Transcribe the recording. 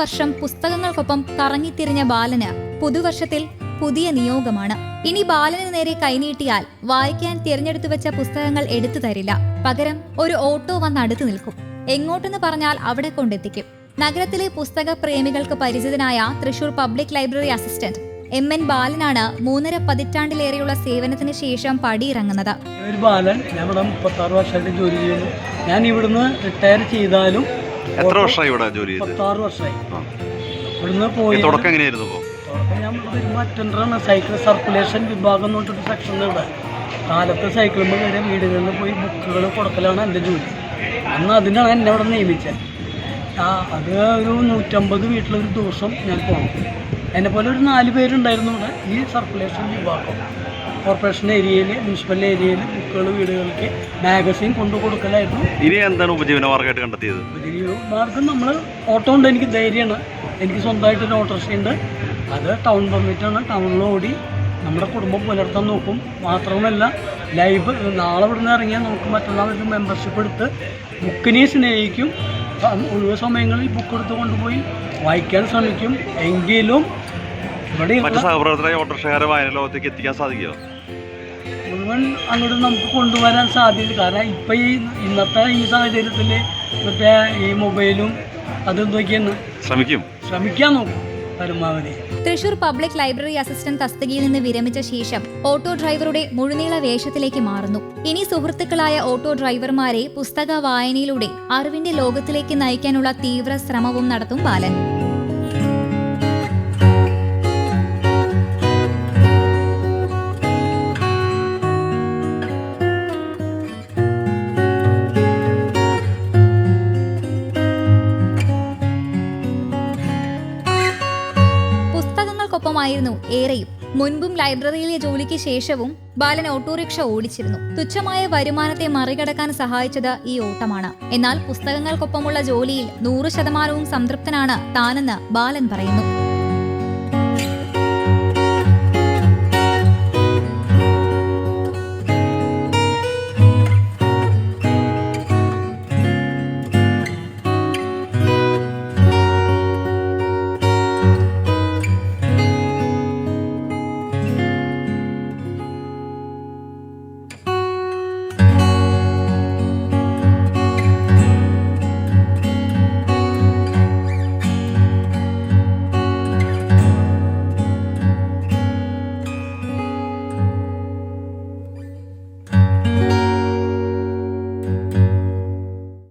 വർഷം പുസ്തകങ്ങൾക്കൊപ്പം കറങ്ങിത്തിരിഞ്ഞ ബാലന് പുതുവർഷത്തിൽ പുതിയ നിയോഗമാണ്. ഇനി ബാലന് നേരെ കൈനീട്ടിയാൽ വായിക്കാൻ തിരഞ്ഞെടുത്തു വെച്ച പുസ്തകങ്ങൾ എടുത്തു തരില്ല. പകരം ഒരു ഓട്ടോ വന്ന് അടുത്തു നിൽക്കും. എങ്ങോട്ടെന്ന് പറഞ്ഞാൽ അവിടെ കൊണ്ടെത്തിക്കും. നഗരത്തിലെ പുസ്തക പ്രേമികൾക്ക് പരിചിതനായ Thrissur public library assistant M N ബാലനാണ് മൂന്നര പതിറ്റാണ്ടിലേറെയുള്ള സേവനത്തിന് ശേഷം പടിയിറങ്ങുന്നത്. ഞാൻ ഇവിടുന്ന് റിട്ടയർ ചെയ്താലും എത്ര വർഷമായി ഇവിടെ ജോലി ചെയ്ത്? മുപ്പത്താറ് വർഷമായി. ഇവിടുന്ന് പോയി ഈ തുടക്കം എങ്ങനെയായിരുന്നു ഇപ്പോ തുടക്കം ഞാൻ വരുമ്പോൾ അറ്റൻഡറാണ് സൈക്കിൾ സർക്കുലേഷൻ വിഭാഗം എന്ന് പറഞ്ഞിട്ടൊരു സെക്ഷൻ ഇവിടെ. കാലത്ത് സൈക്കിളുമ്പോൾ വരെ വീടുകളിൽ പോയി ബുക്കുകൾ കൊടുക്കലാണ് എന്റെ ജോലി. അന്ന് അതിനാണ് എന്നെ ഇവിടെ നിയമിച്ചത്. ആ അത് ഒരു നൂറ്റമ്പത് വീട്ടിലൊരു ദിവസം ഞാൻ പോകണം എന്നെപ്പോലെ ഒരു നാല് പേരുണ്ടായിരുന്നു ഇവിടെ ഈ സർക്കുലേഷൻ വിഭാഗം. കോർപ്പറേഷൻ ഏരിയയിൽ മുനിസിപ്പൽ ഏരിയയിൽ ബുക്കുകൾ വീടുകൾക്ക് മാഗസിൻ കൊണ്ടു കൊടുക്കലായിരുന്നു. ഇനി എന്താണ് ഉപജീവന മാർഗമായിട്ട് കണ്ടെത്തിയത്? ഉപജീവന മാർഗം നമ്മൾ ഓട്ടോ ഉണ്ട് എനിക്ക് ധൈര്യമാണ്. എനിക്ക് സ്വന്തമായിട്ടൊരു ഓട്ടോറിക്ഷ ഉണ്ട്. അത് ടൗൺ പെർമിറ്റാണ് ടൗണിൽ ഓടി നമ്മുടെ കുടുംബം പുലർത്താൻ നോക്കും. മാത്രമല്ല ലൈവ് നാളെ ഇവിടുന്ന് ഇറങ്ങിയാൽ നമുക്ക് മറ്റന്നാൾ ഒരു മെമ്പർഷിപ്പ് എടുത്ത് ബുക്കിനെ സ്നേഹിക്കും. ഒഴിവ് സമയങ്ങളിൽ ബുക്ക് എടുത്ത് കൊണ്ടുപോയി വായിക്കാൻ ശ്രമിക്കും. എങ്കിലും മറ്റു ഇവിടെ സഹപ്രവർത്തകരായ ഓട്ടോറിക്ഷക്കാരെ വായന ലോകത്തേക്ക് എത്തിക്കാൻ സാധിക്കുമോ മുഴുവൻ അങ്ങോട്ട് നമുക്ക് കൊണ്ടുവരാൻ സാധ്യത കാരണം ഇപ്പം ഈ ഇന്നത്തെ ഈ സാഹചര്യത്തിൽ മറ്റേ ഈ മൊബൈലും അതും നോക്കിയെന്ന് ശ്രമിക്കും. ശ്രമിക്കാൻ നോക്കും പരമാവധി. തൃശൂർ പബ്ലിക് ലൈബ്രറി അസിസ്റ്റന്റ് തസ്തികയിൽ നിന്ന് വിരമിച്ച ശേഷം ഓട്ടോ ഡ്രൈവറുടെ മുഴുനീള വേഷത്തിലേക്ക് മാറുന്നു. ഇനി സുഹൃത്തുക്കളായ ഓട്ടോ ഡ്രൈവർമാരെ പുസ്തക വായനയിലൂടെ അറിവിന്റെ ലോകത്തിലേക്ക് നയിക്കാനുള്ള തീവ്ര ശ്രമവും നടത്തും ബാലൻ. പുസ്തകങ്ങൾക്കൊപ്പമായിരുന്നു ഏറെയും. മുൻപും ലൈബ്രറിയിലെ ജോലിക്ക് ശേഷവും ബാലൻ ഓട്ടോറിക്ഷ ഓടിച്ചിരുന്നു. തുച്ഛമായ വരുമാനത്തെ മറികടക്കാൻ സഹായിച്ചത് ഈ ഓട്ടമാണ്. എന്നാൽ പുസ്തകങ്ങൾക്കൊപ്പമുള്ള ജോലിയിൽ നൂറ് ശതമാനവും സംതൃപ്തനാണ് താനെന്ന് ബാലൻ പറയുന്നു.